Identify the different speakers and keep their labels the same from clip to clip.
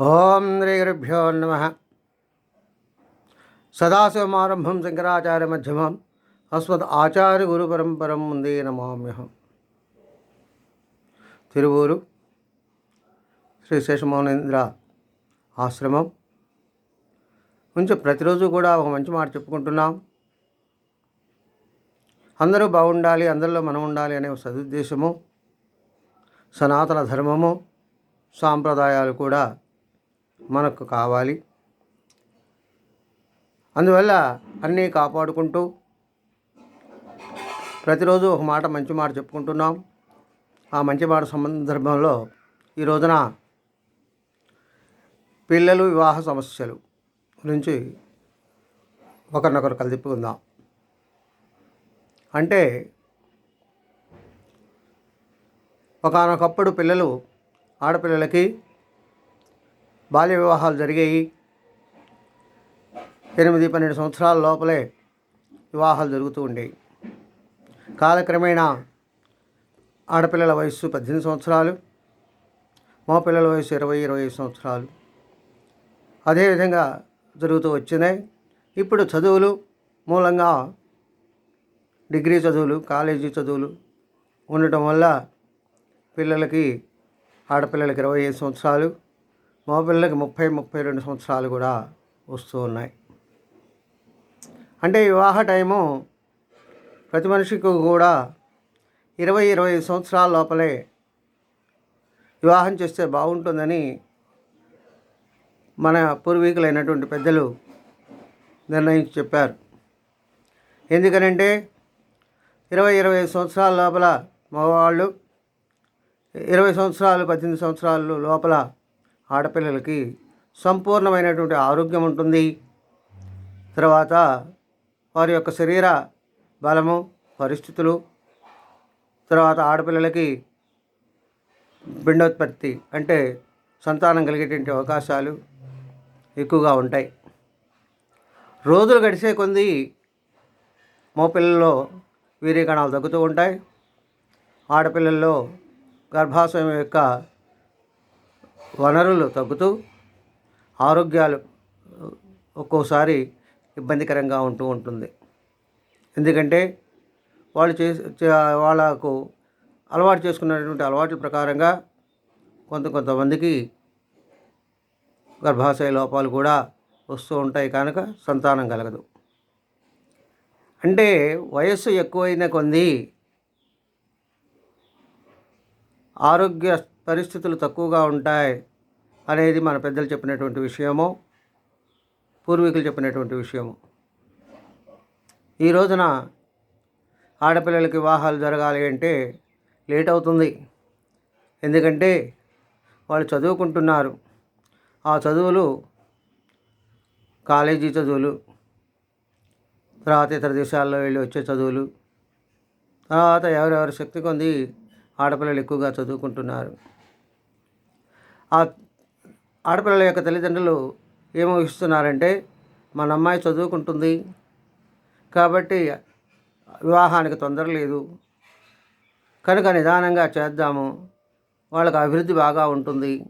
Speaker 1: ఓం శ్రీ గురుభ్యో నమ. సదాశివమారంభం శంకరాచార్య మధ్యమం. అస్మద్ ఆచార్య గురు పరంపరం ముందే నమామ్యహం. తిరువూరు శ్రీ శేషమౌనేంద్ర ఆశ్రమం. నుంచి ప్రతిరోజు కూడా ఒక మంచి మాట చెప్పుకుంటున్నాం. అందరూ బాగుండాలి అందరిలో మనం ఉండాలి అనే సదుద్దేశము సనాతన ధర్మము సాంప్రదాయాలు కూడా మనకు కావాలి. అందువల్ల అన్నీ కాపాడుకుంటూ ప్రతిరోజు ఒక మాట మంచి మాట చెప్పుకుంటున్నాం. ఆ మంచి మాట సందర్భంలో ఈ రోజున పిల్లలు వివాహ సమస్యలు గురించి ఒకరినొకరు కలిపికుందాం అంటే ఒకనొకప్పుడు పిల్లలు ఆడపిల్లలకి బాల్య వివాహాలు జరిగాయి. ఎనిమిది పన్నెండు సంవత్సరాల లోపలే వివాహాలు జరుగుతూ ఉండేవి. కాలక్రమేణా ఆడపిల్లల వయస్సు పద్దెనిమిది సంవత్సరాలు మా పిల్లల వయసు ఇరవై ఇరవై ఐదు సంవత్సరాలు. అదేవిధంగా జరుగుతూ వచ్చినాయి. ఇప్పుడు చదువులు మూలంగా డిగ్రీ చదువులు కాలేజీ చదువులు ఉండటం వల్ల పిల్లలకి ఆడపిల్లలకి ఇరవై ఐదు సంవత్సరాలు మా పిల్లలకి ముప్పై ముప్పై రెండు సంవత్సరాలు కూడా వస్తూ ఉన్నాయి. అంటే వివాహ టైము ప్రతి మనిషికి కూడా ఇరవై ఇరవై ఐదు సంవత్సరాల లోపలే వివాహం చేస్తే బాగుంటుందని మన పూర్వీకులైనటువంటి పెద్దలు నిర్ణయించి చెప్పారు. ఎందుకనంటే ఇరవై ఇరవై ఐదు సంవత్సరాల లోపల మగవాళ్ళు ఇరవై సంవత్సరాలు పద్దెనిమిది సంవత్సరాలు లోపల ఆడపిల్లలకి సంపూర్ణమైనటువంటి ఆరోగ్యం ఉంటుంది. తర్వాత వారి యొక్క శరీర బలము పరిస్థితులు తర్వాత ఆడపిల్లలకి పిండోత్పత్తి అంటే సంతానం కలిగేటువంటి అవకాశాలు ఎక్కువగా ఉంటాయి. రోజులు గడిచే కొంది మోపిల్లల్లో వీర్యకణాలు తగ్గుతూ ఉంటాయి. ఆడపిల్లల్లో గర్భాశయం యొక్క వనరులు తగ్గుతూ ఆరోగ్యాలు ఒక్కోసారి ఇబ్బందికరంగా ఉంటూ ఉంటుంది. ఎందుకంటే వాళ్ళు చేసే వాళ్ళకు అలవాటు చేసుకున్నటువంటి అలవాట్ల ప్రకారంగా కొంత కొంతమందికి గర్భాశయ లోపాలు కూడా వస్తూ ఉంటాయి కనుక సంతానం కలగదు. అంటే వయస్సు ఎక్కువైన కొంది ఆరోగ్య పరిస్థితులు తక్కువగా ఉంటాయి అనేది మన పెద్దలు చెప్పినటువంటి విషయము పూర్వీకులు చెప్పినటువంటి విషయము. ఈ రోజున ఆడపిల్లలకి వివాహాలు జరగాలి అంటే లేట్ అవుతుంది. ఎందుకంటే వాళ్ళు చదువుకుంటున్నారు. ఆ చదువులు కాలేజీ చదువులు తర్వాత ఇతర దేశాల్లో వెళ్ళి వచ్చే చదువులు తర్వాత ఎవరెవరి శక్తి కొంది ఆడపిల్లలు ఎక్కువగా చదువుకుంటున్నారు. ఆ ఆడపిల్లల యొక్క తల్లిదండ్రులు ఏమూహిస్తున్నారంటే మన అమ్మాయి చదువుకుంటుంది. కాబట్టి వివాహానికి తొందర లేదు. కనుక నిదానంగా చేద్దాము. వాళ్ళకి అభివృద్ధి బాగా ఉంటుంది.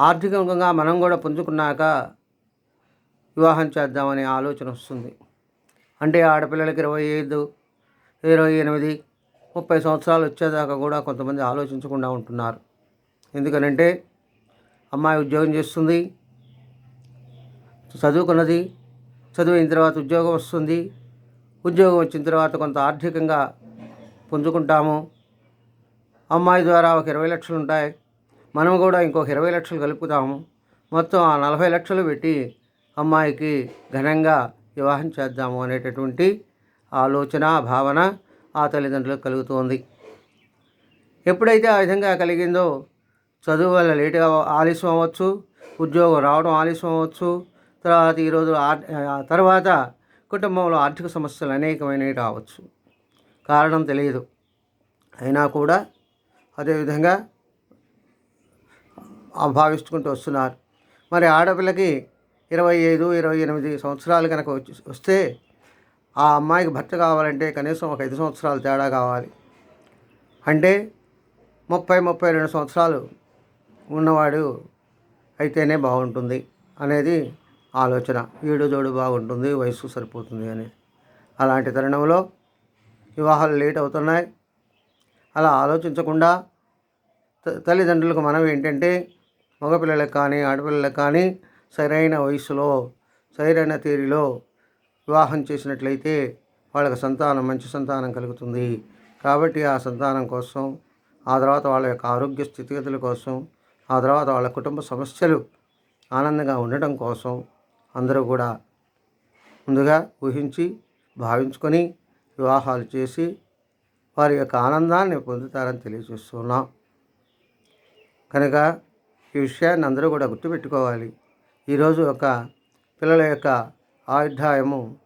Speaker 1: ఆర్థికంగా మనం కూడా పుంజుకున్నాక వివాహం చేద్దామనే ఆలోచన వస్తుంది. అంటే ఆడపిల్లలకి ఇరవై ఐదు ఇరవై ఎనిమిది ముప్పై సంవత్సరాలు వచ్చేదాకా కూడా కొంతమంది ఆలోచించకుండా ఉంటున్నారు. ఎందుకనంటే అమ్మాయి ఉద్యోగం చేస్తుంది చదువుకున్నది చదివిన తర్వాత ఉద్యోగం వస్తుంది ఉద్యోగం వచ్చిన తర్వాత కొంత ఆర్థికంగా పుంజుకుంటాము. అమ్మాయి ద్వారా ఒక ఇరవై లక్షలు ఉంటాయి మనం కూడా ఇంకొక ఇరవై లక్షలు కలుపుతాము. మొత్తం ఆ నలభై లక్షలు పెట్టి అమ్మాయికి ఘనంగా వివాహం చేద్దాము అనేటటువంటి ఆలోచన భావన ఆ తల్లిదండ్రులకు కలుగుతుంది. ఎప్పుడైతే ఆ విధంగా కలిగిందో చదువు వల్ల లేటుగా ఆలస్యం అవ్వచ్చు ఉద్యోగం రావడం ఆలస్యం అవ్వచ్చు తర్వాత ఈరోజు తర్వాత కుటుంబంలో ఆర్థిక సమస్యలు అనేకమైనవి రావచ్చు. కారణం తెలియదు. అయినా కూడా అదేవిధంగా భావిస్తుకుంటూ వస్తున్నారు. మరి ఆడపిల్లకి ఇరవై ఐదు ఇరవై ఎనిమిది సంవత్సరాలు కనుక వచ్చి వస్తే ఆ అమ్మాయికి భర్త కావాలంటే కనీసం ఒక ఐదు సంవత్సరాలు తేడా కావాలి. అంటే ముప్పై ముప్పై రెండు సంవత్సరాలు ఉన్నవాడు అయితేనే బాగుంటుంది అనేది ఆలోచన. ఈడు జోడు బాగుంటుంది వయసు సరిపోతుంది అని. అలాంటి తరుణంలో వివాహాలు లేట్ అవుతున్నాయి. అలా ఆలోచించకుండా త- తల్లిదండ్రులకు మనం ఏంటంటే మగపిల్లలకు కానీ ఆడపిల్లలకు కానీ సరైన వయసులో సరైన తీరిలో వివాహం చేసినట్లయితే వాళ్ళకి సంతానం మంచి సంతానం కలుగుతుంది. కాబట్టి ఆ సంతానం కోసం ఆ తర్వాత వాళ్ళ యొక్క ఆరోగ్య స్థితిగతుల కోసం ఆ తర్వాత వాళ్ళ కుటుంబ సమస్యలు ఆనందంగా ఉండటం కోసం అందరూ కూడా ముందుగా ఊహించి భావించుకొని వివాహాలు చేసి వారి యొక్క ఆనందాన్ని పొందుతారని తెలియజేస్తున్నాం. కనుక ఈ విషయాన్ని అందరూ కూడా గుర్తుపెట్టుకోవాలి. ఈరోజు ఒక పిల్లల యొక్క ఆయుర్ధాయము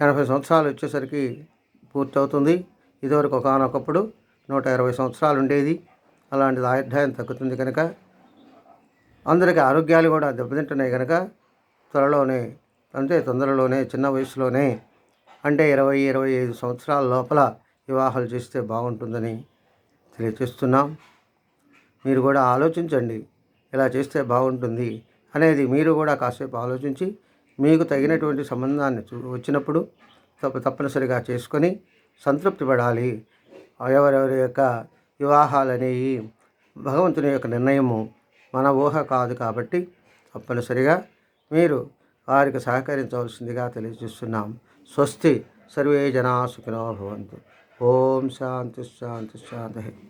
Speaker 1: ఎనభై సంవత్సరాలు వచ్చేసరికి పూర్తవుతుంది. ఇదివరకు ఒకనొకప్పుడు నూట ఇరవై సంవత్సరాలు ఉండేది. అలాంటి ఆయుర్దాయం తగ్గుతుంది కనుక అందరికీ ఆరోగ్యాలు కూడా దెబ్బతింటున్నాయి కనుక త్వరలోనే అంటే తొందరలోనే చిన్న వయసులోనే అంటే ఇరవై ఇరవై ఐదు సంవత్సరాల లోపల వివాహాలు చేస్తే బాగుంటుందని తెలియజేస్తున్నాం. మీరు కూడా ఆలోచించండి ఇలా చేస్తే బాగుంటుంది అనేది మీరు కూడా కాసేపు ఆలోచించి మీకు తగినటువంటి సంబంధాన్ని చూ వచ్చినప్పుడు తప్ప తప్పనిసరిగా చేసుకొని సంతృప్తి పడాలి. ఎవరెవరి యొక్క వివాహాలు అనేవి భగవంతుని యొక్క నిర్ణయము మన ఊహ కాదు కాబట్టి తప్పనిసరిగా మీరు వారికి సహకరించవలసిందిగా తెలియజేస్తున్నాం. స్వస్తి సర్వే జనా సుఖినో భవంతు. ఓం శాంతి శాంతి శాంతి.